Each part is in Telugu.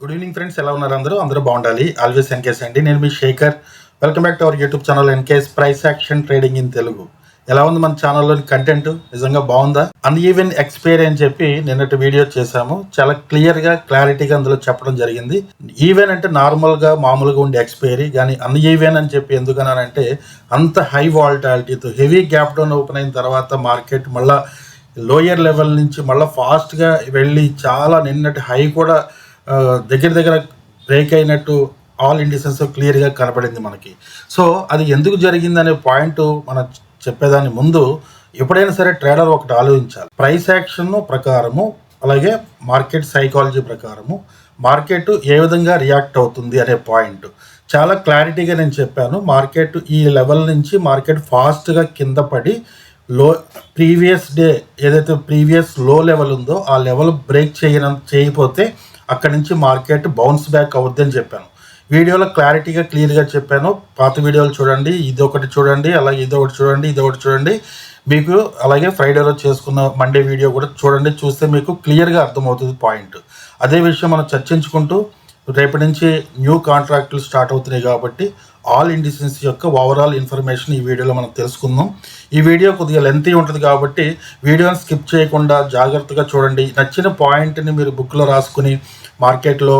గుడ్ ఈవినింగ్ ఫ్రెండ్స్ ఎలా ఉన్నారు అందరూ? అందరూ బాగుండాలి. ఆల్వేస్ ఎన్కేస్ అండి. నేను మీ Shekhar. Welcome back to our YouTube channel NKS price action trading in Telugu ఎలా ఉంది మన ఛానల్లోని కంటెంట్ నిజంగా బాగుందా? అన్ ఈవెన్ ఎక్స్పైర్ అని చెప్పి నిన్నటి వీడియో చేశాము. చాలా క్లియర్గా క్లారిటీగా అందులో చెప్పడం జరిగింది. ఈవెన్ అంటే నార్మల్గా మామూలుగా ఉండే ఎక్స్పైరీ కానీ అన్ ఈవెన్ అని చెప్పి ఎందుకన్నానంటే అంత హై వాల్టాలిటీతో హెవీ గ్యాప్ డౌన్ ఓపెన్ అయిన తర్వాత మార్కెట్ మళ్ళీ లోయర్ లెవెల్ నుంచి మళ్ళీ ఫాస్ట్గా వెళ్ళి చాలా నిన్నటి హై కూడా దగ్గర దగ్గర బ్రేక్ అయినట్టు ఆల్ ఇండిసెన్స్ క్లియర్గా కనపడింది మనకి. సో అది ఎందుకు జరిగిందనే పాయింట్ మనం చెప్పేదాని ముందు ఎప్పుడైనా సరే ట్రేడర్ ఒకటి ఆలోచించాలి. ప్రైస్ యాక్షన్ ప్రకారము అలాగే మార్కెట్ సైకాలజీ ప్రకారము మార్కెట్ ఏ విధంగా రియాక్ట్ అవుతుంది అనే పాయింట్ చాలా క్లారిటీగా నేను చెప్పాను. మార్కెట్ ఈ లెవెల్ నుంచి మార్కెట్ ఫాస్ట్గా కింద పడి లో ప్రీవియస్ డే ఏదైతే ప్రీవియస్లో లెవెల్ ఉందో ఆ లెవెల్ బ్రేక్ చేయన చేయకపోతే అక్కడి నుంచి మార్కెట్ బౌన్స్ బ్యాక్ అవుద్ది అని చెప్పాను. వీడియోలో క్లారిటీగా క్లియర్గా చెప్పాను. పాత వీడియోలు చూడండి ఇది ఒకటి చూడండి అలాగే ఇది ఒకటి చూడండి ఇది ఒకటి చూడండి. మీకు అలాగే ఫ్రైడేలో చేసుకున్న మండే వీడియో కూడా చూడండి చూస్తే మీకు క్లియర్గా అర్థమవుతుంది పాయింట్ అదే విషయం మనం చర్చించుకుంటూ రేపటి నుంచి న్యూ కాంట్రాక్టులు స్టార్ట్ అవుతున్నాయి కాబట్టి ఆల్ ఇండిసెన్స్ యొక్క ఓవరాల్ ఇన్ఫర్మేషన్ ఈ వీడియోలో మనం తెలుసుకుందాం. ఈ వీడియో కొద్దిగా లెంతీ ఉంటుంది కాబట్టి వీడియోని స్కిప్ చేయకుండా జాగ్రత్తగా చూడండి. నచ్చిన పాయింట్ని మీరు బుక్లో రాసుకుని మార్కెట్లో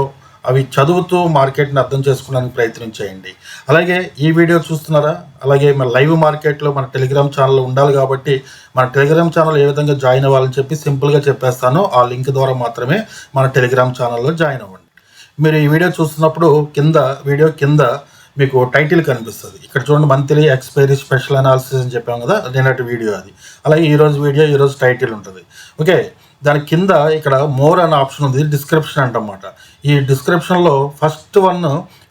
అవి చదువుతూ మార్కెట్ని అర్థం చేసుకోవడానికి ప్రయత్నం చేయండి. అలాగే ఈ వీడియో చూస్తున్నారా? అలాగే మన లైవ్ మార్కెట్లో మన టెలిగ్రామ్ ఛానల్ ఉండాలి కాబట్టి మన టెలిగ్రామ్ ఛానల్ ఏ విధంగా జాయిన్ అవ్వాలని చెప్పి సింపుల్గా చెప్పేస్తాను. ఆ లింక్ ద్వారా మాత్రమే మన టెలిగ్రామ్ ఛానల్లో జాయిన్ అవ్వండి. మీరు ఈ వీడియో చూస్తున్నప్పుడు కింద వీడియో కింద మీకు టైటిల్ కనిపిస్తుంది. ఇక్కడ చూడండి మంత్లీ ఎక్స్పైరీ స్పెషల్ అనాలిసిస్ అని చెప్పాం కదా నిన్నటి వీడియో అది. అలాగే ఈరోజు వీడియో ఈరోజు టైటిల్ ఉంటుంది. ఓకే దాని కింద ఇక్కడ మోర్ అనే ఆప్షన్ ఉంది డిస్క్రిప్షన్ అంటమాట. ఈ డిస్క్రిప్షన్లో first one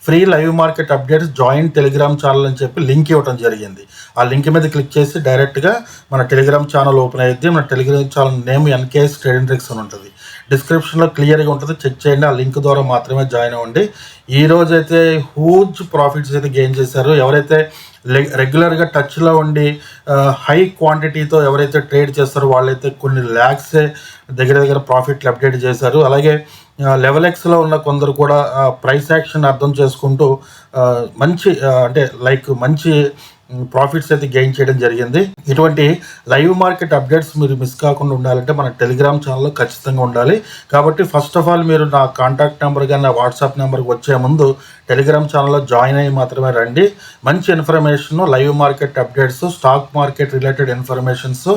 free live market updates join Telegram channel అని చెప్పి లింక్ ఇవ్వడం జరిగింది. ఆ లింక్ మీద క్లిక్ చేసి డైరెక్ట్గా మన టెలిగ్రామ్ ఛానల్ ఓపెన్ అయ్యింది మన Telegram channel name NKS trading tricks అని ఉంటుంది. డిస్క్రిప్షన్లో క్లియర్గా ఉంటుంది. చెక్ చేయండి. ఆ లింక్ ద్వారా మాత్రమే జాయిన్ అవ్వండి. ఈ రోజు అయితే హ్యూజ్ ప్రాఫిట్స్ అయితే గెయిన్ చేశారు. ఎవరైతే రెగ్యులర్గా టచ్లో ఉండి హై క్వాంటిటీతో ఎవరైతే ట్రేడ్ చేస్తారో వాళ్ళైతే కొన్ని ల్యాక్సే దగ్గర దగ్గర ప్రాఫిట్లు అప్డేట్ చేశారు. అలాగే లెవెల్ ఎక్స్లో ఉన్న కొందరు కూడా ప్రైస్ యాక్షన్ అర్థం చేసుకుంటూ మంచి అంటే లైక్ మంచి ప్రాఫిట్స్ అయితే గెయిన్ చేయడం జరిగింది. ఇటువంటి లైవ్ మార్కెట్ అప్డేట్స్ మీరు మిస్ కాకుండా ఉండాలంటే మన టెలిగ్రామ్ ఛానల్లో ఖచ్చితంగా ఉండాలి. కాబట్టి ఫస్ట్ ఆఫ్ ఆల్ మీరు నా కాంటాక్ట్ నెంబర్ కానీ నా వాట్సాప్ నెంబర్కి వచ్చే ముందు టెలిగ్రామ్ ఛానల్లో జాయిన్ అయ్యి మాత్రమే రండి. మంచి information live market updates stock market related informations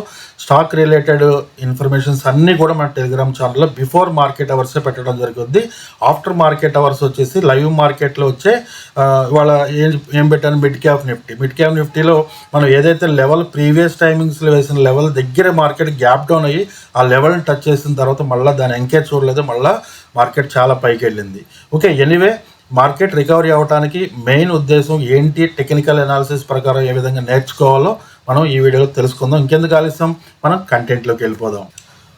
stock related informations అన్నీ కూడా మన టెలిగ్రామ్ ఛానల్లో బిఫోర్ మార్కెట్ అవర్సే పెట్టడం జరుగుతుంది ఆఫ్టర్ మార్కెట్ అవర్స్ వచ్చేసి లైవ్ మార్కెట్లో వచ్చే వాళ్ళ ఏం ఏం పెట్టాను? Mid cap Nifty. Mid cap నిఫ్టీలో మనం ఏదైతే లెవెల్ ప్రీవియస్ టైమింగ్స్లో వేసిన లెవెల్ దగ్గర మార్కెట్ గ్యాప్ డౌన్ అయ్యి ఆ లెవెల్ని టచ్ చేసిన తర్వాత మళ్ళీ దాని ఎంకే చూడలేదు? మళ్ళీ మార్కెట్ చాలా పైకి వెళ్ళింది. ఓకే ఎనీవే మార్కెట్ రికవరీ అవ్వడానికి మెయిన్ ఉద్దేశం ఏంటి? టెక్నికల్ అనాలిసిస్ ప్రకారం ఏ విధంగా నేర్చుకోవాలో మనం ఈ వీడియోలో తెలుసుకుందాం. ఇంకెందుకు ఆలస్యం? మనం కంటెంట్లోకి వెళ్ళిపోదాం.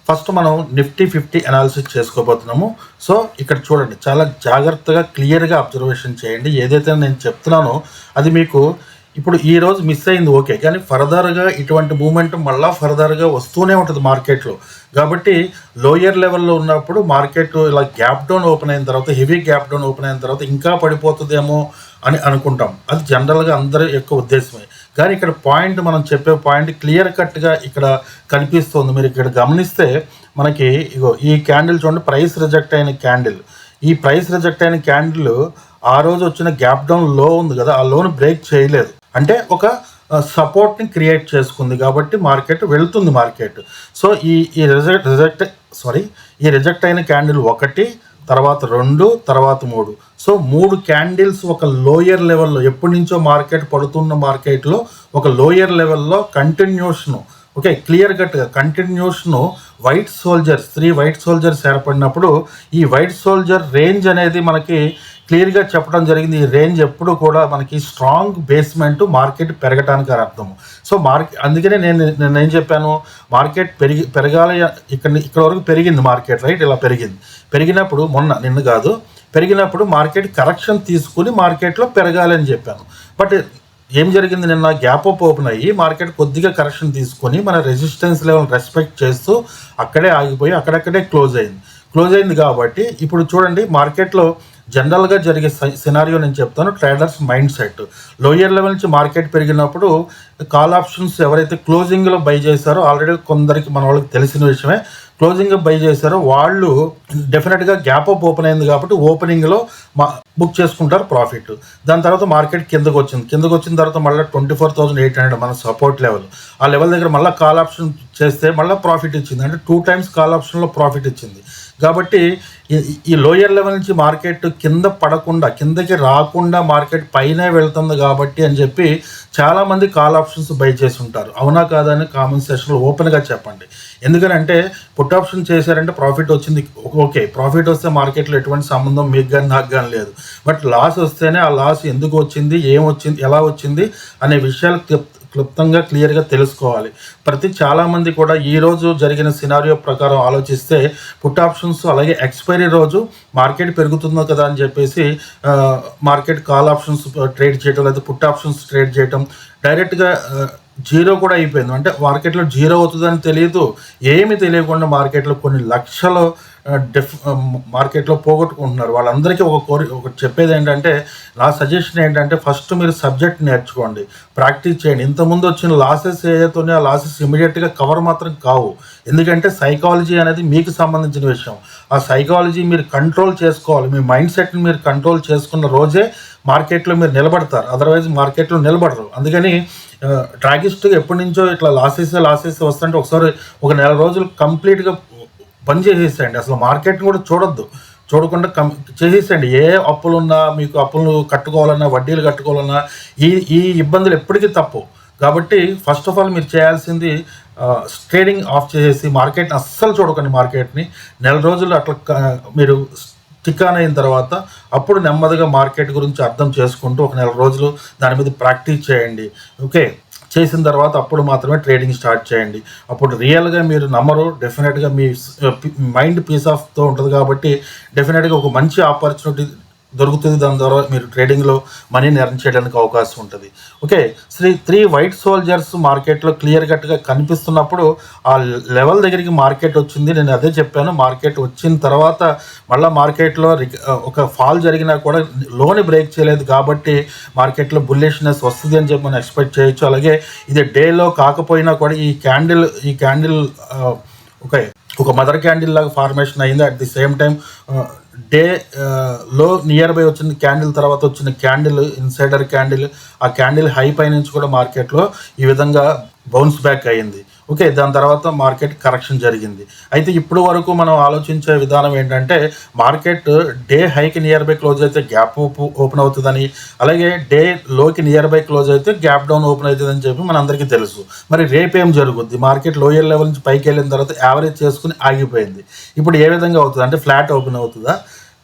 ఫస్ట్ మనం నిఫ్టీ ఫిఫ్టీ అనాలిసిస్ చేసుకోబోతున్నాము. సో ఇక్కడ చూడండి చాలా జాగ్రత్తగా క్లియర్గా అబ్జర్వేషన్ చేయండి. ఏదైతే నేను చెప్తున్నానో అది మీకు ఇప్పుడు ఈ రోజు మిస్ అయింది ఓకే కానీ ఫర్దర్గా ఇటువంటి మూమెంట్ మళ్ళా ఫర్దర్గా వస్తూనే ఉంటుంది మార్కెట్లో కాబట్టి లోయర్ లెవెల్లో ఉన్నప్పుడు మార్కెట్ ఇలా గ్యాప్ డౌన్ ఓపెన్ అయిన తర్వాత హెవీ గ్యాప్ డౌన్ ఓపెన్ అయిన తర్వాత ఇంకా పడిపోతుందేమో అని అనుకుంటాం. అది జనరల్గా అందరి యొక్క ఉద్దేశమే. కానీ ఇక్కడ పాయింట్ మనం చెప్పే పాయింట్ క్లియర్ కట్గా ఇక్కడ కనిపిస్తుంది. మీరు ఇక్కడ గమనిస్తే మనకి ఇగో ఈ క్యాండిల్ చూడండి ప్రైస్ రిజెక్ట్ అయిన క్యాండిల్ ఈ ప్రైస్ రిజెక్ట్ అయిన క్యాండిల్ ఆ రోజు వచ్చిన గ్యాప్ డౌన్లో ఉంది కదా ఆ లోన్ బ్రేక్ చేయలేదు. అంటే ఒక సపోర్ట్ని క్రియేట్ చేసుకుంది కాబట్టి మార్కెట్ వెళ్తుంది మార్కెట్ సో ఈ ఈ రిజెక్ట్ రిజెక్ట్ సారీ ఈ రిజెక్ట్ అయిన క్యాండిల్ ఒకటి తర్వాత రెండు తర్వాత మూడు. సో మూడు క్యాండిల్స్ ఒక లోయర్ లెవెల్లో ఎప్పటి నుంచో మార్కెట్ పడుతున్న మార్కెట్లో ఒక లోయర్ లెవెల్లో కంటిన్యూషను ఓకే క్లియర్ కట్గా continuation white soldiers three white soldiers ఏర్పడినప్పుడు ఈ వైట్ సోల్జర్ రేంజ్ అనేది మనకి క్లియర్గా చెప్పడం జరిగింది. ఈ రేంజ్ ఎప్పుడు కూడా మనకి స్ట్రాంగ్ బేస్మెంట్ మార్కెట్ పెరగటానికి అర్థము అర్థం. సో మార్కెట్ అందుకనే నేను నేను ఏం చెప్పాను? మార్కెట్ పెరిగి పెరగాలి ఇక్కడ ఇక్కడ వరకు పెరిగింది మార్కెట్ రైట్? ఇలా పెరిగింది. పెరిగినప్పుడు మొన్న నిన్ను కాదు పెరిగినప్పుడు మార్కెట్ కరెక్షన్ తీసుకుని మార్కెట్లో పెరగాలి అని చెప్పాను. బట్ ఏం జరిగింది నిన్న? గ్యాప్ అప్ ఓపెన్ అయ్యి మార్కెట్ కొద్దిగా కరెక్షన్ తీసుకొని మన రెసిస్టెన్స్ లెవెల్ రెస్పెక్ట్ చేస్తూ అక్కడే ఆగిపోయి అక్కడక్కడే క్లోజ్ అయింది. క్లోజ్ అయింది కాబట్టి ఇప్పుడు చూడండి మార్కెట్లో జనరల్గా జరిగే సినారియో నేను చెప్తాను traders mind set. Lower level నుంచి మార్కెట్ పెరిగినప్పుడు కాల్ ఆప్షన్స్ ఎవరైతే క్లోజింగ్లో బై చేశారో ఆల్రెడీ కొందరికి మన వాళ్ళకి తెలిసిన విషయమే క్లోజింగ్ బై చేశారో వాళ్ళు డెఫినెట్గా గ్యాప్ అప్ ఓపెన్ అయింది కాబట్టి ఓపెనింగ్లో మా బుక్ చేసుకుంటారు ప్రాఫిట్. దాని తర్వాత మార్కెట్ కిందకు వచ్చింది. కిందకు వచ్చిన తర్వాత మళ్ళీ twenty four thousand eight hundred మన సపోర్ట్ లెవెల్. ఆ లెవెల్ దగ్గర మళ్ళీ కాల్ ఆప్షన్ చేస్తే మళ్ళీ ప్రాఫిట్ ఇచ్చింది. అంటే టూ టైమ్స్ కాల్ ఆప్షన్లో ప్రాఫిట్ ఇచ్చింది. కాబట్టి ఈ- లోయర్ లెవెల్ నుంచి మార్కెట్ కింద పడకుండా కిందకి రాకుండా మార్కెట్ పైనే వెళ్తుంది కాబట్టి అని చెప్పి చాలామంది కాల్ ఆప్షన్స్ బై చేసి ఉంటారు అవునా కాదా అని కామెంట్ సెషన్లో ఓపెన్గా చెప్పండి. ఎందుకనంటే పుట్ ఆప్షన్ చేశారంటే ప్రాఫిట్ వచ్చింది. ఓకే ప్రాఫిట్ వస్తే మార్కెట్లో ఎటువంటి సంబంధం మీకు కానీ నాకు కానీ లేదు. బట్ లాస్ వస్తేనే ఆ లాస్ ఎందుకు వచ్చింది ఏం వచ్చింది ఎలా వచ్చింది అనే విషయాలు క్లుప్తంగా క్లియర్గా తెలుసుకోవాలి. ప్రతి చాలామంది కూడా ఈ రోజు జరిగిన సినారియో ప్రకారం ఆలోచిస్తే పుట్ ఆప్షన్స్ అలాగే ఎక్స్పైరీ రోజు మార్కెట్ పెరుగుతుందో కదా అని చెప్పేసి మార్కెట్ కాల్ ఆప్షన్స్ ట్రేడ్ చేయడం లేదా పుట్ ఆప్షన్స్ ట్రేడ్ చేయడం డైరెక్ట్గా జీరో కూడా అయిపోయింది. అంటే మార్కెట్లో జీరో అవుతుందని తెలియదు ఏమీ తెలియకుండా మార్కెట్లో కొన్ని లక్షలు డెఫ్ మార్కెట్లో పోగొట్టుకుంటున్నారు. వాళ్ళందరికీ ఒక కోరి ఒక చెప్పేది ఏంటంటే నా సజెషన్ ఏంటంటే ఫస్ట్ మీరు సబ్జెక్ట్ నేర్చుకోండి. ప్రాక్టీస్ చేయండి. ఇంతకుముందు వచ్చిన లాసెస్ ఏదైతే ఆ లాసెస్ ఇమీడియట్గా కవర్ మాత్రం కావు. ఎందుకంటే సైకాలజీ అనేది మీకు సంబంధించిన విషయం. ఆ సైకాలజీ మీరు కంట్రోల్ చేసుకోవాలి. మీ మైండ్ సెట్ని మీరు కంట్రోల్ చేసుకున్న రోజే మార్కెట్లో మీరు నిలబడతారు. అదర్వైజ్ మార్కెట్లో నిలబడరు. అందుకని ట్రాగిస్ట్ ఎప్పటి నుంచో ఇట్లా లాసెస్ లాసెస్ వస్తుంటే ఒకసారి ఒక నెల రోజులు కంప్లీట్గా పని చేసేసేయండి. అసలు మార్కెట్ని కూడా చూడొద్దు. చూడకుండా కం చేసేసేయండి. ఏ అప్పులున్నా మీకు అప్పులు కట్టుకోవాలన్నా వడ్డీలు కట్టుకోవాలన్నా ఈ ఈ ఇబ్బందులు ఎప్పటికీ తప్పు. కాబట్టి ఫస్ట్ ఆఫ్ ఆల్ మీరు చేయాల్సింది ట్రేడింగ్ ఆఫ్ చేసేసి మార్కెట్ని అస్సలు చూడకండి మార్కెట్ని. నెల రోజులు అట్లా మీరు టిక్కాన్ అయిన తర్వాత అప్పుడు నెమ్మదిగా మార్కెట్ గురించి అర్థం చేసుకుంటూ ఒక నెల రోజులు దాని మీద ప్రాక్టీస్ చేయండి. ఓకే? చేసిన తర్వాత అప్పుడు మాత్రమే ట్రేడింగ్ స్టార్ట్ చేయండి. అప్పుడు రియల్గా మీరు నమ్మరు డెఫినెట్గా మీ మైండ్ పీస్ ఆఫ్తో ఉంటుంది కాబట్టి డెఫినెట్గా ఒక మంచి ఆపర్చునిటీ దొరుకుతుంది. దాని ద్వారా మీరు ట్రేడింగ్లో మనీని ఎర్న్ చేయడానికి అవకాశం ఉంటుంది. Okay three three white soldiers మార్కెట్లో క్లియర్ కట్గా కనిపిస్తున్నప్పుడు ఆ లెవెల్ దగ్గరికి మార్కెట్ వచ్చింది. నేను అదే చెప్పాను మార్కెట్ వచ్చిన తర్వాత మళ్ళీ మార్కెట్లో ఒక ఫాల్ జరిగినా కూడా లోని బ్రేక్ చేయలేదు కాబట్టి మార్కెట్లో బుల్లిష్నెస్ వస్తుంది అని చెప్పి మనం ఎక్స్పెక్ట్ చేయొచ్చు. అలాగే ఇది డేలో కాకపోయినా కూడా ఈ క్యాండిల్ ఈ క్యాండిల్ ఓకే ఒక మదర్ క్యాండిల్ లాగా ఫార్మేషన్ అయింది. At the same time day low nearby వచ్చిన క్యాండిల్ తర్వాత వచ్చిన క్యాండిల్ ఇన్సైడర్ క్యాండిల్ ఆ క్యాండిల్ హై పై నుంచి కూడా మార్కెట్లో ఈ విధంగా బౌన్స్ బ్యాక్ అయ్యింది ఓకే దాని తర్వాత మార్కెట్ కరెక్షన్ జరిగింది. అయితే ఇప్పుడు వరకు మనం ఆలోచించే విధానం ఏంటంటే మార్కెట్ డే హైకి నియర్ బై క్లోజ్ అయితే గ్యాప్ ఓపెన్ అవుతుందని అలాగే డే లోకి నియర్ బై క్లోజ్ అయితే గ్యాప్ డౌన్ ఓపెన్ అవుతుందని చెప్పి మనందరికీ తెలుసు. మరి రేపేం జరుగుద్ది? మార్కెట్ లోయర్ లెవెల్ నుంచి పైకి వెళ్ళిన తర్వాత యావరేజ్ చేసుకుని ఆగిపోయింది. ఇప్పుడు ఏ విధంగా అవుతుంది? అంటే ఫ్లాట్ ఓపెన్ అవుతుందా?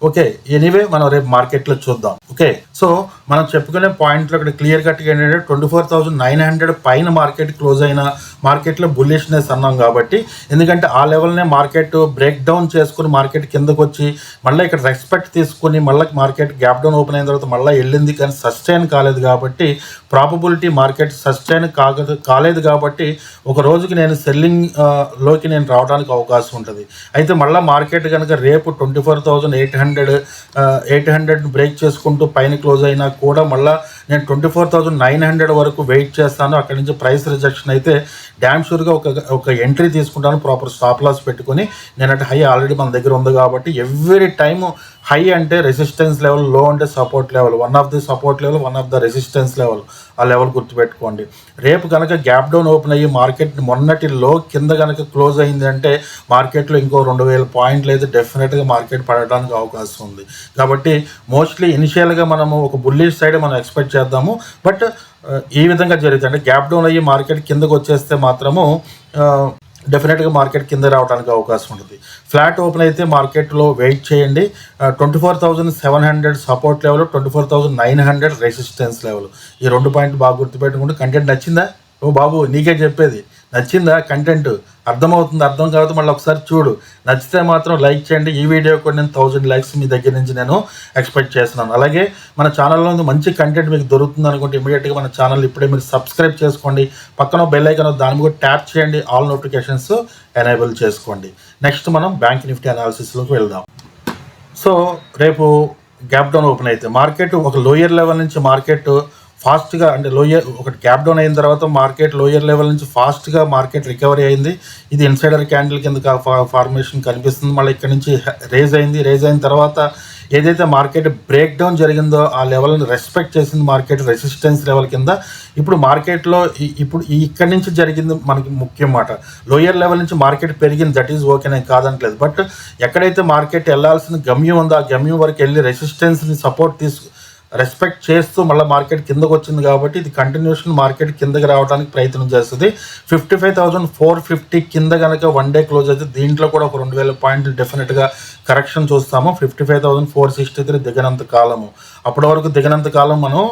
ఓకే ఎనీవే మనం రేపు మార్కెట్లో చూద్దాం. ఓకే సో మనం చెప్పుకునే పాయింట్లు ఇక్కడ క్లియర్ కట్గా ఏంటంటే twenty four thousand nine hundred పైన మార్కెట్ క్లోజ్ అయిన మార్కెట్లో బుల్లిష్నెస్ అన్నాం కాబట్టి ఎందుకంటే ఆ లెవెల్నే మార్కెట్ బ్రేక్ డౌన్ చేసుకుని మార్కెట్ కిందకు వచ్చి మళ్ళీ ఇక్కడ రెస్పెక్ట్ తీసుకుని మళ్ళీ మార్కెట్ గ్యాప్ డౌన్ ఓపెన్ అయిన తర్వాత మళ్ళీ వెళ్ళింది కానీ సస్టైన్ కాలేదు కాబట్టి ప్రాబబిలిటీ మార్కెట్ సస్టైన్ కాగదు కాలేదు కాబట్టి ఒక రోజుకి నేను సెల్లింగ్లోకి నేను రావడానికి అవకాశం ఉంటుంది. అయితే మళ్ళీ మార్కెట్ కనుక రేపు twenty four thousand eight hundred hundred eight hundred break చేసుకుంటూ పైన క్లోజ్ అయినా కూడా మళ్ళీ నేను twenty four thousand nine hundred వరకు వెయిట్ చేస్తాను. అక్కడి నుంచి ప్రైస్ రిజెక్షన్ అయితే డ్యామ్ షూర్గా ఒక ఒక ఎంట్రీ తీసుకుంటాను ప్రాపర్ స్టాప్ లాస్ పెట్టుకొని. నేనంటే హై ఆల్రెడీ మన దగ్గర ఉంది కాబట్టి ఎవ్రీ టైమ్ హై అంటే రెసిస్టెన్స్ లెవెల్లో అంటే support level. One of the support level one of the resistance level. ఆ లెవెల్ గుర్తుపెట్టుకోండి. రేపు కనుక గ్యాప్ డౌన్ ఓపెన్ అయ్యి మార్కెట్ మొన్నటి లో కింద కనుక క్లోజ్ అయింది అంటే మార్కెట్లో ఇంకో రెండు వేల పాయింట్లు అయితే డెఫినెట్గా మార్కెట్ పడడానికి అవకాశం అవకాశం ఉంది. కాబట్టి మోస్ట్లీ ఇనిషియల్గా మనము ఒక బుల్లిష్ సైడ్ మనం ఎక్స్పెక్ట్ చేద్దాము. బట్ ఈ విధంగా జరుగుతుంది. అంటే గ్యాప్ డౌన్ అయ్యి మార్కెట్ కిందకు వచ్చేస్తే మాత్రము డెఫినెట్గా మార్కెట్ కింద రావడానికి అవకాశం ఉంటుంది. ఫ్లాట్ ఓపెన్ అయితే మార్కెట్లో వెయిట్ చేయండి. Twenty four thousand seven hundred support level twenty four thousand nine hundred resistance level ఈ రెండు పాయింట్ బాగా గుర్తుపెట్టుకుంటే కంటెంట్ నచ్చిందా? ఓ బాబు నీకే చెప్పేది. నచ్చిందా కంటెంట్? అర్థమవుతుంది అర్థం కాదు మళ్ళీ ఒకసారి చూడు. నచ్చితే మాత్రం లైక్ చేయండి. ఈ వీడియో కూడా నేను థౌజండ్ లైక్స్ మీ దగ్గర నుంచి నేను ఎక్స్పెక్ట్ చేస్తున్నాను. అలాగే మన ఛానల్లో మంచి కంటెంట్ మీకు దొరుకుతుంది అనుకుంటే ఇమీడియట్గా మన ఛానల్ ఇప్పుడే మీరు సబ్స్క్రైబ్ చేసుకోండి. పక్కన బెల్ ఐకన్ దాని కూడా ట్యాప్ చేయండి. ఆల్ నోటిఫికేషన్స్ ఎనేబుల్ చేసుకోండి. నెక్స్ట్ మనం బ్యాంక్ నిఫ్టీ అనాలిసిస్లోకి వెళ్దాం. సో రేపు గ్యాప్ డౌన్ ఓపెన్ అయితే మార్కెట్ ఒక లోయర్ లెవెల్ నుంచి మార్కెట్ ఫాస్ట్గా అంటే లోయర్ ఒకటి గ్యాప్ డౌన్ అయిన తర్వాత మార్కెట్ లోయర్ లెవెల్ నుంచి ఫాస్ట్గా మార్కెట్ రికవరీ అయింది. ఇది ఇన్సైడర్ క్యాండిల్ కింద ఫార్మేషన్ కనిపిస్తుంది. మళ్ళీ ఇక్కడ నుంచి రేజ్ అయింది. రేజ్ అయిన తర్వాత ఏదైతే మార్కెట్ బ్రేక్ డౌన్ జరిగిందో ఆ లెవెల్ని రెస్పెక్ట్ చేసింది మార్కెట్ రెసిస్టెన్స్ లెవెల్ కింద. ఇప్పుడు మార్కెట్లో ఇప్పుడు ఇక్కడి నుంచి జరిగింది మనకి ముఖ్యం మాట. లోయర్ లెవెల్ నుంచి మార్కెట్ పెరిగింది. దట్ ఈజ్ ఓకే నేను కాదనట్లేదు బట్ ఎక్కడైతే మార్కెట్ వెళ్ళాల్సిన గమ్యం ఉందో ఆ గమ్యం వరకు వెళ్ళి రెసిస్టెన్స్ని సపోర్ట్ తీసుకు రెస్పెక్ట్ చేస్తూ మళ్ళీ మార్కెట్ కిందకు వచ్చింది కాబట్టి ఇది కంటిన్యూషన్ మార్కెట్ కిందకి రావడానికి ప్రయత్నం చేస్తుంది. Fifty five thousand four fifty కింద కనుక వన్ డే క్లోజ్ అయితే దీంట్లో కూడా ఒక రెండు వేల పాయింట్లు డెఫినెట్గా కరెక్షన్ చూస్తాము. Fifty five thousand four sixty three దిగనంత కాలము. అప్పటి వరకు దిగనంత కాలం మనం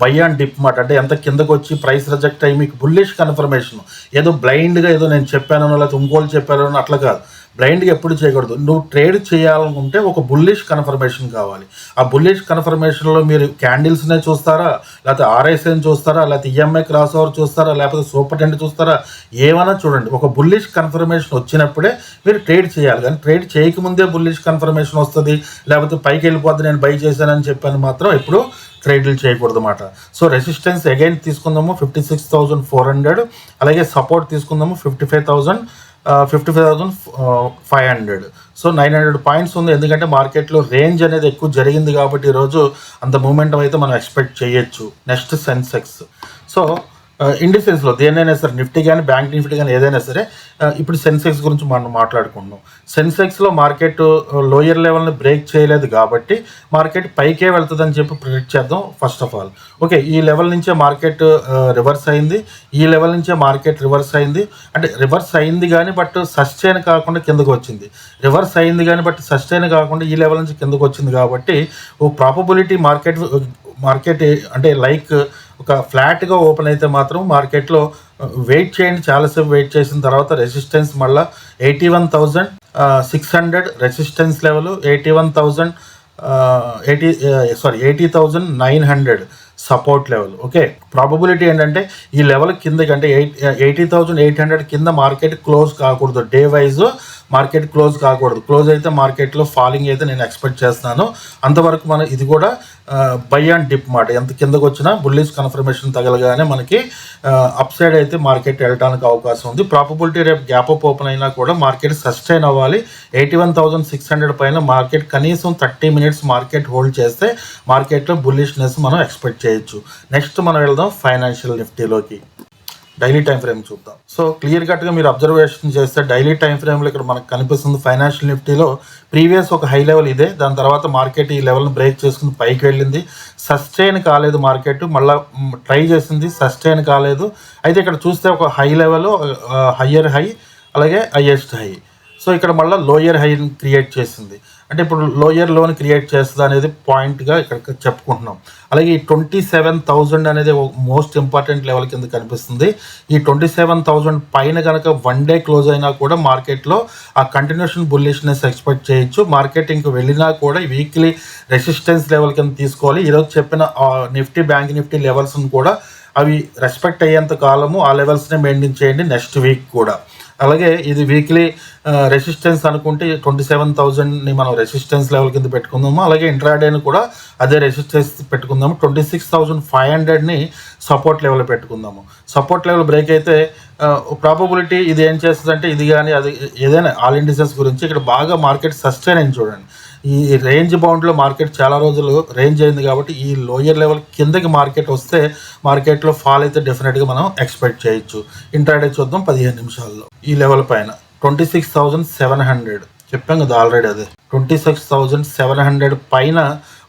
బై అండ్ డిప్ మాట. అంటే ఎంత కిందకు వచ్చి ప్రైస్ రిజెక్ట్ అయ్యి మీకు బుల్లిష్ కన్ఫర్మేషన్ ఏదో బ్లైండ్గా ఏదో నేను చెప్పానో లేకపోతే ఇంకోళ్ళు చెప్పానో అట్లా కాదు. బ్లైండ్గా ఎప్పుడు చేయకూడదు. నువ్వు ట్రేడ్ చేయాలనుకుంటే ఒక బుల్లిష్ కన్ఫర్మేషన్ కావాలి. ఆ బుల్లిష్ కన్ఫర్మేషన్లో మీరు క్యాండిల్స్నే చూస్తారా? లేకపోతే ఆర్ఎస్ఐని చూస్తారా? లేకపోతే ఈఎంఐ క్రాస్ ఓవర్ చూస్తారా? లేకపోతే సూపర్ టెంట్ చూస్తారా? ఏమైనా చూడండి. ఒక బుల్లిష్ కన్ఫర్మేషన్ వచ్చినప్పుడే మీరు ట్రేడ్ చేయాలి. కానీ ట్రేడ్ చేయకముందే బుల్లిష్ కన్ఫర్మేషన్ వస్తుంది. లేకపోతే పైకి వెళ్ళిపోద్ది నేను బై చేశానని చెప్పాను మాత్రం ఇప్పుడు ట్రేడ్లు చేయకూడదు అన్నమాట సో రెసిస్టెన్స్ అగైన్ తీసుకుందాము. Fifty six thousand four hundred అలాగే సపోర్ట్ తీసుకుందాము. Fifty five thousand fifty five thousand five hundred so nine hundred points ఉంది. ఎందుకంటే మార్కెట్లో రేంజ్ అనేది ఎక్కువ జరిగింది కాబట్టి ఈరోజు అంత మూమెంటం అయితే మనం ఎక్స్పెక్ట్ చేయొచ్చు. నెక్స్ట్ సెన్సెక్స్ సో ఇండిసెన్స్లో దేనైనా సరే నిఫ్టీ కానీ బ్యాంక్ నిఫ్టీ కానీ ఏదైనా సరే ఇప్పుడు సెన్సెక్స్ గురించి మనం మాట్లాడుకుంటున్నాం. సెన్సెక్స్లో మార్కెట్ లోయర్ లెవెల్ని బ్రేక్ చేయలేదు కాబట్టి మార్కెట్ పైకే వెళ్తుందని చెప్పి ప్రిడిక్ట్ చేద్దాం ఫస్ట్ ఆఫ్ ఆల్. ఓకే ఈ లెవెల్ నుంచే మార్కెట్ రివర్స్ అయింది. ఈ లెవెల్ నుంచే మార్కెట్ రివర్స్ అయింది. అంటే రివర్స్ అయింది కానీ బట్ సస్టైన్ కాకుండా కిందకు వచ్చింది. రివర్స్ అయింది కానీ బట్ సస్టైన్ కాకుండా ఈ లెవెల్ నుంచి కిందకు వచ్చింది కాబట్టి ఓ ప్రాపబిలిటీ మార్కెట్ మార్కెట్ అంటే లైక్ ఒక ఫ్లాట్గా ఓపెన్ అయితే మాత్రం మార్కెట్లో వెయిట్ uh, చేయండి. చాలాసేపు వెయిట్ చేసిన తర్వాత రెసిస్టెన్స్ మళ్ళీ eighty one thousand six hundred resistance level eighty one thousand eighty sorry eighty thousand nine hundred support level okay probability ఏంటంటే ఈ లెవెల్ కిందకి అంటే eight eighty thousand eight hundred కింద మార్కెట్ క్లోజ్ కాకూడదు. డే వైజ్ మార్కెట్ క్లోజ్ కాకూడదు. క్లోజ్ అయితే మార్కెట్లో ఫాలింగ్ అయితే నేను ఎక్స్పెక్ట్ చేస్తున్నాను. అంతవరకు మనం ఇది కూడా బై అండ్ డిప్ మాట. ఎంత కిందకు వచ్చినా బుల్లిస్ కన్ఫర్మేషన్ తగలగానే మనకి అప్ సైడ్ అయితే మార్కెట్ వెళ్ళడానికి అవకాశం ఉంది. ప్రాపబిలిటీ రేపు గ్యాప్ అప్ ఓపెన్ అయినా కూడా మార్కెట్ సస్టైన్ అవ్వాలి. Eighty one thousand six hundred పైన మార్కెట్ కనీసం థర్టీ మినిట్స్ మార్కెట్ హోల్డ్ చేస్తే మార్కెట్లో బుల్లిష్నెస్ మనం ఎక్స్పెక్ట్ చేయొచ్చు. నెక్స్ట్ మనం వెళ్దాం ఫైనాన్షియల్ నిఫ్టీలోకి డైలీ టైం ఫ్రేమ్ చూద్దాం. సో క్లియర్ కట్గా మీరు అబ్జర్వేషన్ చేస్తే డైలీ టైం ఫ్రేమ్లో ఇక్కడ మనకు కనిపిస్తుంది. ఫైనాన్షియల్ నిఫ్టీలో ప్రీవియస్ ఒక హై లెవెల్ ఇదే. దాని తర్వాత మార్కెట్ ఈ లెవెల్ని బ్రేక్ చేసుకుని పైకి వెళ్ళింది. సస్టైన్ కాలేదు మార్కెట్ మళ్ళీ ట్రై చేసింది సస్టైన్ కాలేదు. అయితే ఇక్కడ చూస్తే ఒక హై లెవెల్ హయ్యర్ హై అలాగే హయ్యెస్ట్ హై. సో ఇక్కడ మళ్ళీ లోయర్ హైని క్రియేట్ చేసింది. అంటే ఇప్పుడు లోయర్ లోన్ క్రియేట్ చేస్తుంది అనేది పాయింట్గా ఇక్కడ చెప్పుకుంటున్నాం. అలాగే ఈ ట్వంటీ సెవెన్ థౌజండ్ అనేది మోస్ట్ ఇంపార్టెంట్ లెవెల్ కింద కనిపిస్తుంది. ఈ ట్వంటీ సెవెన్ థౌజండ్ పైన కనుక వన్ డే క్లోజ్ అయినా కూడా మార్కెట్లో ఆ కంటిన్యూషన్ బుల్లిష్నెస్ ఎక్స్పెక్ట్ చేయొచ్చు. మార్కెట్ ఇంక వెళ్ళినా కూడా వీక్లీ రెసిస్టెన్స్ లెవెల్ కింద తీసుకోవాలి. ఈరోజు చెప్పిన నిఫ్టీ బ్యాంక్ నిఫ్టీ లెవెల్స్ని కూడా అవి రెస్పెక్ట్ అయ్యేంత కాలము ఆ లెవెల్స్ని మెయింటైన్ చేయండి నెక్స్ట్ వీక్ కూడా. అలాగే ఇది వీక్లీ రెసిస్టెన్స్ అనుకుంటే ట్వంటీ సెవెన్ థౌజండ్ని మనం రెసిస్టెన్స్ లెవెల్ కింద పెట్టుకుందాము. అలాగే ఇంట్రాడేని కూడా అదే రెసిస్టెన్స్ పెట్టుకుందాము. ట్వంటీ సిక్స్ థౌజండ్ ఫైవ్ హండ్రెడ్ని సపోర్ట్ లెవెల్ పెట్టుకుందాము. సపోర్ట్ లెవెల్ బ్రేక్ అయితే ప్రాబబిలిటీ ఇది ఏం చేస్తుందంటే ఇది కానీ అది ఏదైనా ఆల్ ఇండిసెస్ గురించి ఇక్కడ బాగా మార్కెట్ సస్టైన్ అయింది చూడండి. ఈ రేంజ్ బౌండ్లో మార్కెట్ చాలా రోజులు రేంజ్ అయింది కాబట్టి ఈ లోయర్ లెవెల్ కిందకి మార్కెట్ వస్తే మార్కెట్లో ఫాల్ అయితే డెఫినెట్గా మనం ఎక్స్పెక్ట్ చేయొచ్చు. ఇంట్రాడే చూద్దాం పదిహేను నిమిషాల్లో. ఈ లెవెల్ పైన. Twenty six thousand seven hundred. చెప్పాం కదా ఆల్రెడీ అదే. Twenty six thousand seven hundred పైన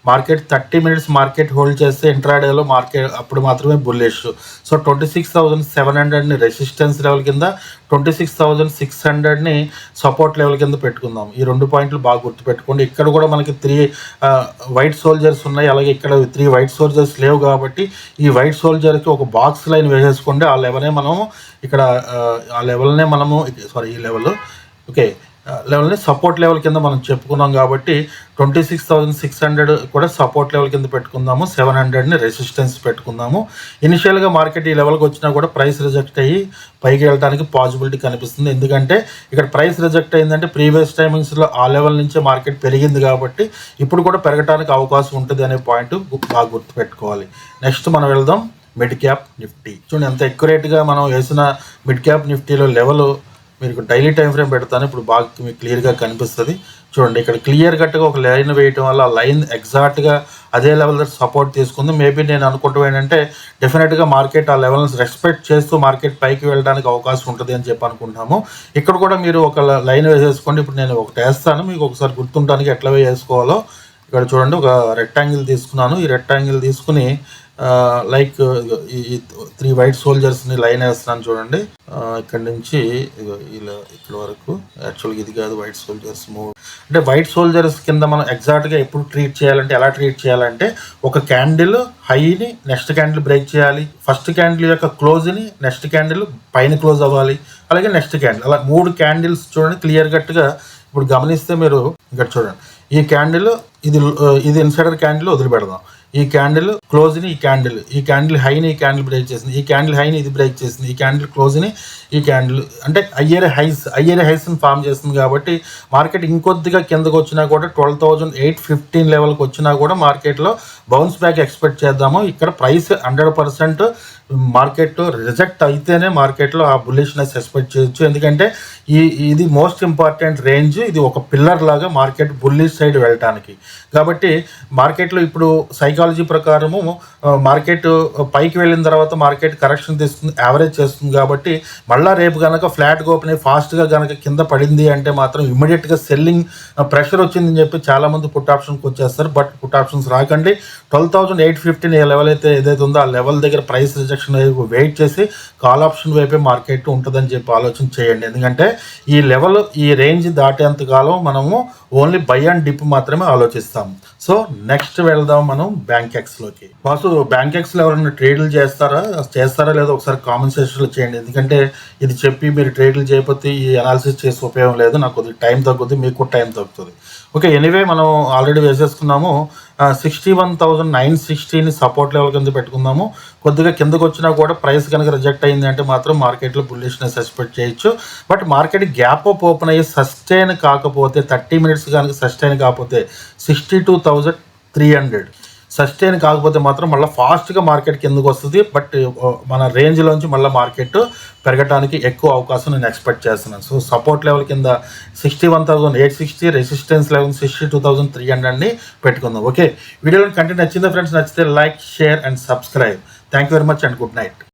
market thirty minutes market hold చేస్తే ఇంట్రాడేలో మార్కెట్ అప్పుడు మాత్రమే bullish. So twenty six thousand seven హండ్రెడ్ని resistance level కింద ట్వంటీ సిక్స్ థౌజండ్ సిక్స్ హండ్రెడ్ని సపోర్ట్ లెవెల్ కింద పెట్టుకుందాం. ఈ రెండు పాయింట్లు బాగా గుర్తుపెట్టుకోండి. ఇక్కడ కూడా మనకి త్రీ వైట్ సోల్జర్స్ ఉన్నాయి. అలాగే ఇక్కడ త్రీ వైట్ సోల్జర్స్ లేవు కాబట్టి ఈ వైట్ సోల్జర్కి ఒక బాక్స్ లైన్ వేసేసుకోండి. ఆ లెవెలే మనము ఇక్కడ ఆ, ఆ లెవెల్నే మనము సారీ ఈ లెవెల్. ఓకే. లెవెల్ని సపోర్ట్ లెవెల్ కింద మనం చెప్పుకున్నాం కాబట్టి twenty six thousand six hundred కూడా సపోర్ట్ లెవెల్ కింద పెట్టుకుందాము. సెవెన్ హండ్రెడ్ని రెసిస్టెన్స్ పెట్టుకుందాము. ఇనిషియల్గా మార్కెట్ ఈ లెవెల్కి వచ్చినా కూడా ప్రైస్ రిజెక్ట్ అయ్యి పైకి వెళ్ళడానికి పాసిబిలిటీ కనిపిస్తుంది. ఎందుకంటే ఇక్కడ ప్రైస్ రిజెక్ట్ అయిందంటే ప్రీవియస్ టైమింగ్స్లో ఆ లెవెల్ నుంచే మార్కెట్ పెరిగింది కాబట్టి ఇప్పుడు కూడా పెరగడానికి అవకాశం ఉంటుంది అనే పాయింట్ బాగా గుర్తుపెట్టుకోవాలి. నెక్స్ట్ మనం వెళ్దాం. మిడ్ క్యాప్ నిఫ్టీ చూడండి ఎంత ఎక్యురేట్గా మనం వేసిన మిడ్ క్యాప్ నిఫ్టీలో లెవెల్ మీరు డైలీ టైం ఫ్రేమ్ పెడతాను. ఇప్పుడు బాగా మీకు క్లియర్గా కనిపిస్తుంది. చూడండి ఇక్కడ క్లియర్ కట్గా ఒక లైన్ వేయటం వల్ల లైన్ ఎగ్జాక్ట్గా అదే లెవెల్ సపోర్ట్ తీసుకుంది. మేబీ నేను అనుకుంటూ ఏంటంటే డెఫినెట్గా మార్కెట్ ఆ లెవెల్స్ రెస్పెక్ట్ చేస్తూ మార్కెట్ పైకి వెళ్ళడానికి అవకాశం ఉంటుంది అని చెప్పి అనుకుంటున్నాము ఇక్కడ కూడా మీరు ఒక లైన్ వేసేసుకోండి. ఇప్పుడు నేను ఒకటి వేస్తాను. మీకు ఒకసారి గుర్తుంటానికి ఎట్లా వేసుకోవాలో. ఇక్కడ చూడండి ఒక రెక్టాంగిల్ తీసుకున్నాను. ఈ రెక్టాంగిల్ తీసుకుని లైక్ ఈ త్రీ వైట్ సోల్జర్స్ని లైన్ వేస్తున్నాను చూడండి. ఇక్కడ నుంచి ఇలా ఇక్కడ వరకు. యాక్చువల్గా ఇది కాదు వైట్ సోల్జర్స్ మూవ్ అంటే వైట్ సోల్జర్స్ కింద మనం ఎగ్జాక్ట్గా ఎప్పుడు ట్రీట్ చేయాలంటే ఎలా ట్రీట్ చేయాలంటే ఒక క్యాండిల్ హైని నెక్స్ట్ క్యాండిల్ బ్రేక్ చేయాలి. ఫస్ట్ క్యాండిల్ యొక్క క్లోజ్ని నెక్స్ట్ క్యాండిల్ పైన క్లోజ్ అవ్వాలి. అలాగే నెక్స్ట్ క్యాండిల్ అలా మూడు క్యాండిల్స్ చూడండి క్లియర్ కట్గా ఇప్పుడు గమనిస్తే మీరు ఇక్కడ చూడండి. ఈ క్యాండిల్ ఇది ఇది ఇన్సైడర్ క్యాండిల్ వదిలిపెడదాం. ఈ క్యాండిల్ క్లోజ్ని ఈ క్యాండిల్ ఈ క్యాండిల్ హైని ఈ క్యాండిల్ బ్రేక్ చేసింది ఈ క్యాండిల్ హైని ఇది బ్రేక్ చేసింది ఈ క్యాండిల్ క్లోజ్ని ఈ క్యాండిల్. అంటే అయ్యర్ హైస్ అయ్యేరే హైస్ని ఫామ్ చేస్తుంది కాబట్టి మార్కెట్ ఇంకొద్దిగా కిందకు వచ్చినా కూడా ట్వెల్వ్ థౌజండ్ ఎయిట్ ఫిఫ్టీన్ లెవెల్కి వచ్చినా కూడా మార్కెట్లో బౌన్స్ బ్యాక్ ఎక్స్పెక్ట్ చేద్దాము. ఇక్కడ price hundred percent market reject అయితేనే మార్కెట్లో ఆ బుల్లిష్నెస్ ఎక్స్పెక్ట్ చేయొచ్చు. ఎందుకంటే ఈ ఇది మోస్ట్ ఇంపార్టెంట్ రేంజ్ ఇది ఒక పిల్లర్ లాగా మార్కెట్ బుల్లిష్ సైడ్ వెళ్ళటానికి. కాబట్టి మార్కెట్లో ఇప్పుడు సైకాలజీ ప్రకారము మార్కెట్ పైకి వెళ్ళిన తర్వాత మార్కెట్ కరెక్షన్ తీసుకుని యావరేజ్ చేస్తుంది కాబట్టి మళ్ళీ రేపు కనుక ఫ్లాట్ ఓపెన్ అయ్యి ఫాస్ట్గా కనుక కింద పడింది అంటే మాత్రం ఇమ్మీడియట్గా సెల్లింగ్ ప్రెషర్ వచ్చిందని చెప్పి చాలామంది పుట్ ఆప్షన్కి వచ్చేస్తారు. బట్ పుట్ ఆప్షన్స్ రాకండి. ట్వెల్వ్ థౌసండ్ ఎయిట్ ఫిఫ్టీన్ ఏ లెవెల్ అయితే ఏదైతే ఉందో ఆ లెవెల్ దగ్గర ప్రైస్ రిజెక్షన్ వెయిట్ చేసి కాల్ ఆప్షన్ వైపే మార్కెట్ ఉంటుందని చెప్పి ఆలోచన చేయండి. ఎందుకంటే ఈ లెవెల్ ఈ రేంజ్ దాటేంత కాలం మనము ఓన్లీ బై అండ్ డిప్ మాత్రమే ఆలోచిస్తాం. సో నెక్స్ట్ వెళ్దాం మనం బ్యాంక్ ఎక్స్లోకి వాసు బ్యాంక్ ఎక్స్లో ఎవరైనా ట్రేడ్లు చేస్తారా? చేస్తారా లేదో ఒకసారి కామెంట్ సెక్షన్లో చేయండి. ఎందుకంటే ఇది చెప్పి మీరు ట్రేడ్లు చేయకపోతే ఈ అనాలిసిస్ చేసే ఉపయోగం లేదు. నాకు కొద్దిగా టైం తగ్గుతుంది మీకు టైం తగ్గుతుంది. ఓకే ఎనీవే మనం ఆల్రెడీ వేసేసుకున్నాము సిక్స్టీ వన్ థౌజండ్ నైన్ సిక్స్టీని సపోర్ట్ లెవెల్ కింద పెట్టుకుందాము. కొద్దిగా కిందకు వచ్చినా కూడా ప్రైస్ కనుక రిజెక్ట్ అయింది అంటే మాత్రం మార్కెట్లో బుల్లిష్నెస్ ఎక్స్పెక్ట్ చేయొచ్చు. But market gap up open అయ్యి సస్టైన్ కాకపోతే థర్టీ మినిట్స్ కనుక సస్టైన్ కాకపోతే sixty two thousand three hundred sustain కాకపోతే మాత్రం మళ్ళీ ఫాస్ట్గా మార్కెట్ కిందకు వస్తుంది. బట్ uh, మన రేంజ్లోంచి మళ్ళీ మార్కెట్ పెరగడానికి ఎక్కువ అవకాశం నేను ఎక్స్పెక్ట్ చేస్తున్నాను. సో సపోర్ట్ లెవెల్ కింద sixty one thousand eight sixty resistance level sixty two thousand three హండ్రెడ్ని పెట్టుకుందాం. ఓకే వీడియోలో కంటెంట్ నచ్చిందా ఫ్రెండ్స్ నచ్చితే like share and subscribe thank you very much and good night